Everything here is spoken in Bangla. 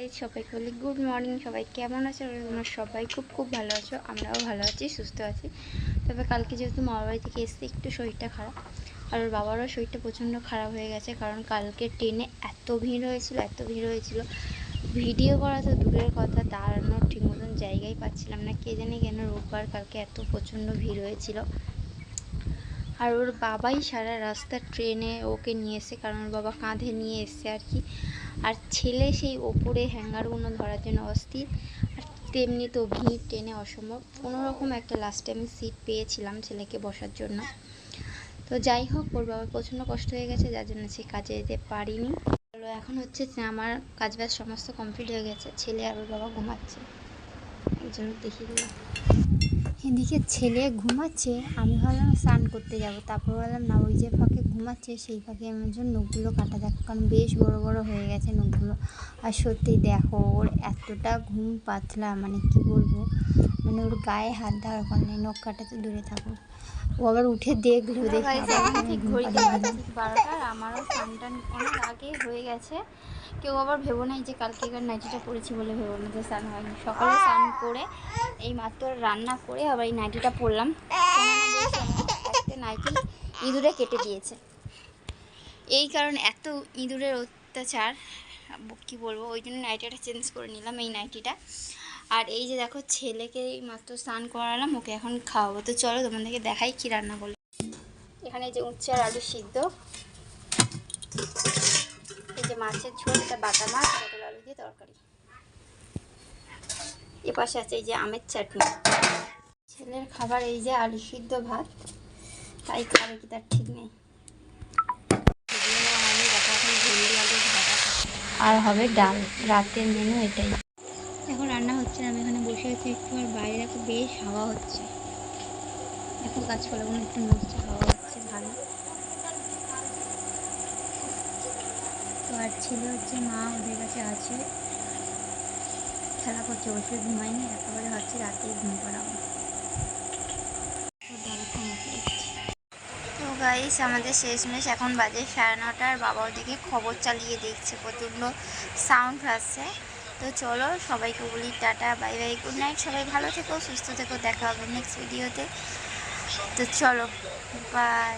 গাইজ সবাইকে বলি গুড মর্নিং সবাই কেমন আছো? তোমরা সবাই খুব খুব ভালো আছো, আমরাও ভালো আছি, সুস্থ আছি। তবে কালকে যেহেতু মামার বাড়ি থেকে এসে একটু শরীরটা খারাপ, আর ওর বাবারও শরীরটা প্রচণ্ড খারাপ হয়ে গেছে, কারণ কালকে ট্রেনে এত ভিড় হয়েছিল, এত ভিড় হয়েছিল। ভিডিও করা তো দূরের কথা দাঁড়ানোর ঠিক মতন জায়গায় পাচ্ছিলাম না, কে জানি কেন রোববার কালকে এত প্রচণ্ড ভিড় হয়েছিল। আর ওর বাবাই সারা রাস্তা ট্রেনে ওকে নিয়ে এসে কারণ ওর বাবা কাঁধে নিয়ে এসছে আর কি। আর ছেলে সেই ওপরে হ্যাঙ্গারগুলো ধরার জন্য অস্থির। আর তেমনি তো ভিড় টেনে অসম্ভব। কোনো রকম একটা লাস্টে আমি সিট পেয়েছিলাম ছেলেকে বসার জন্য। তো যাই হোক, ওর বাবার প্রচণ্ড কষ্ট হয়ে গেছে, যার জন্য সে কাজে যেতে পারিনি। চলো, এখন হচ্ছে যে আমার কাজ বাজ সমস্ত কমপ্লিট হয়ে গেছে। ছেলে আর ওর বাবা ঘুমাচ্ছে। একজন দেখিয়ে দিলাম। এদিকে ছেলে ঘুমাচ্ছে, আমি ভাবলাম স্নান করতে যাব। তারপর ভাবলাম, না, ওই যে ফাঁকে ঘুমাচ্ছে, সেই ফাঁকে আমার জন্য নখগুলো কাটা যাক। কারণ বেশ বড় বড় হয়ে গেছে নখগুলো। আর সত্যি দেখো, ওর এতটা ঘুম পাতলা মানে কি বলব? মানে ওর গায়ে হাত দেওয়ার পর নেই নখ কাটা তো দূরে থাকুক। ও আবার উঠে দেখল দেখে আমি ঘুম বারোটার আমারও স্নান টান অনেক আগে হয়ে গেছে। কেউ আবার ভেবো নাই যে কালকে এবার নাইটিটা পরেছি বলে ভেবো না যে স্নান হয়নি। সকালে স্নান করে এই মাত্র রান্না করে আবার এই নাইটিটা পরলাম একটা নাইটি ইঁদুরে কেটে দিয়েছে। এই কারণ এত ইঁদুরের অত্যাচার কী বলব? ওই জন্য নাইটিটা চেঞ্জ করে নিলাম এই নাইটিটা আর এই যে দেখো ছেলেকে এই মাত্র স্নান করালাম, ওকে এখন খাওয়াবো। তো চলো তোমাদেরকে দেখাই কি রান্না করল এখানে যে উচ্ছে আর আলু সিদ্ধ। এই যে মাছের ঝোল, এটা বাটা মাছ, পটল আলু দিয়ে তরকারি। এ পাশে আছে এই যে আমের চাটনি। ছেলের খাবার এই যে আলু সিদ্ধ ভাত। তাই খাবে কি তার ঠিক নেই। আর হবে ডাল। রাতের মেনু এটাই। এখন রান্না হচ্ছে আমি এখানে বসে আছি একটু, আর বাইরে দেখো বেশ হাওয়া হচ্ছে। দেখো গাছপালাগুলো একটু নড়ছে হাওয়া হচ্ছে, ভালো। তো আর ছেলে হচ্ছে, মা ওদের কাছে আছে। খেলা করছে, বসে ঘুমায়নি, একেবারে ভাবছি রাতেই ঘুম পাড়াবো। তো গাইস আমাদের শেষমেশ এখন বাজে সাড়ে নটার বাবা ওদিকে খবর চালিয়ে দেখছে প্রচণ্ড সাউন্ড আসছে। তো চলো, সবাইকে বলি tata, bye bye, good night, সবাই ভালো থেকো, সুস্থ থেকো, দেখা হবে নেক্সট ভিডিওতে তো। চলো বাই